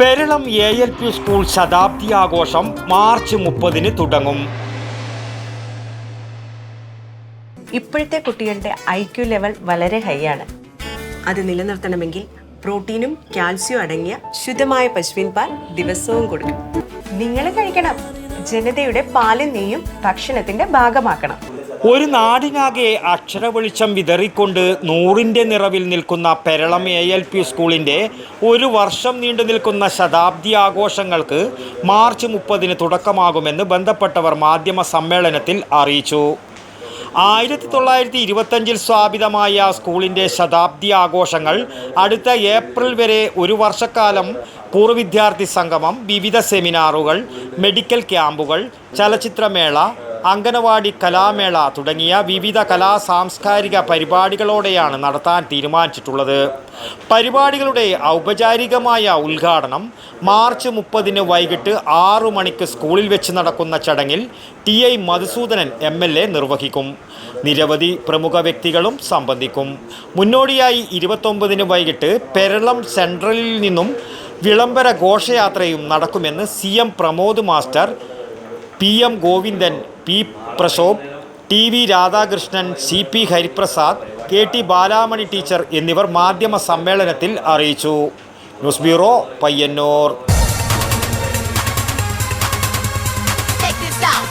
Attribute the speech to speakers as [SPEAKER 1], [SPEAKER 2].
[SPEAKER 1] Peralam A L P school ശതാബ്ദി ആഘോഷം March മുപ്പതിന് തുടങ്ങും.
[SPEAKER 2] ഇപ്പോഴത്തെ കുട്ടികളുടെ ഐ ക്യു ലെവൽ വളരെ ഹൈ ആണ്. അത് നിലനിർത്തണമെങ്കിൽ പ്രോട്ടീനും കാൽസ്യവും അടങ്ങിയ ശുദ്ധമായ പശുവിൻ പാൽ ദിവസവും കൊടുക്കും നിങ്ങൾ കഴിക്കണം. ജനതയുടെ പാലും നെയ്യും ഭക്ഷണത്തിന്റെ ഭാഗമാക്കണം.
[SPEAKER 1] ഒരു നാടിനാകെ അക്ഷര വെളിച്ചം വിതറിക്കൊണ്ട് നൂറിന്റെ നിറവിൽ നിൽക്കുന്ന പെരളം എ എൽ പി സ്കൂളിന്റെ ഒരു വർഷം നീണ്ടു നിൽക്കുന്ന ശതാബ്ദി ആഘോഷങ്ങൾക്ക് മാർച്ച് മുപ്പതിന് തുടക്കമാകുമെന്ന് ബന്ധപ്പെട്ടവർ മാധ്യമ സമ്മേളനത്തിൽ അറിയിച്ചു. ആയിരത്തി തൊള്ളായിരത്തി ഇരുപത്തഞ്ചിൽ സ്ഥാപിതമായ സ്കൂളിന്റെ ശതാബ്ദി ആഘോഷങ്ങൾ അടുത്ത ഏപ്രിൽ വരെ ഒരു വർഷക്കാലം പൂർവ വിദ്യാർത്ഥി സംഗമം വിവിധ സെമിനാറുകൾ മെഡിക്കൽ ക്യാമ്പുകൾ ചലച്ചിത്രമേള അംഗനവാടി കലാമേള തുടങ്ങിയ വിവിധ കലാ സാംസ്കാരിക പരിപാടികളോടെയാണ് നടത്താൻ തീരുമാനിച്ചിട്ടുള്ളത്. പരിപാടികളുടെ ഔപചാരികമായ ഉദ്ഘാടനം മാർച്ച് മുപ്പതിന് വൈകിട്ട് ആറു മണിക്ക് സ്കൂളിൽ വെച്ച് നടക്കുന്ന ചടങ്ങിൽ T I Madhusoodanan M L A നിർവഹിക്കും. നിരവധി പ്രമുഖ വ്യക്തികളും സംബന്ധിക്കും. മുന്നോടിയായി ഇരുപത്തൊമ്പതിന് വൈകിട്ട് പെരളം സെൻട്രലിൽ നിന്നും വിളംബര ഘോഷയാത്രയും നടക്കുമെന്ന് C M Pramod master P M Govindan P Prashobh T V Radhakrishnan C P Hariprasad K T Balamani teacher എന്നിവർ മാധ്യമ സമ്മേളനത്തിൽ അറിയിച്ചു. News bureau Payyanur.
[SPEAKER 3] This out.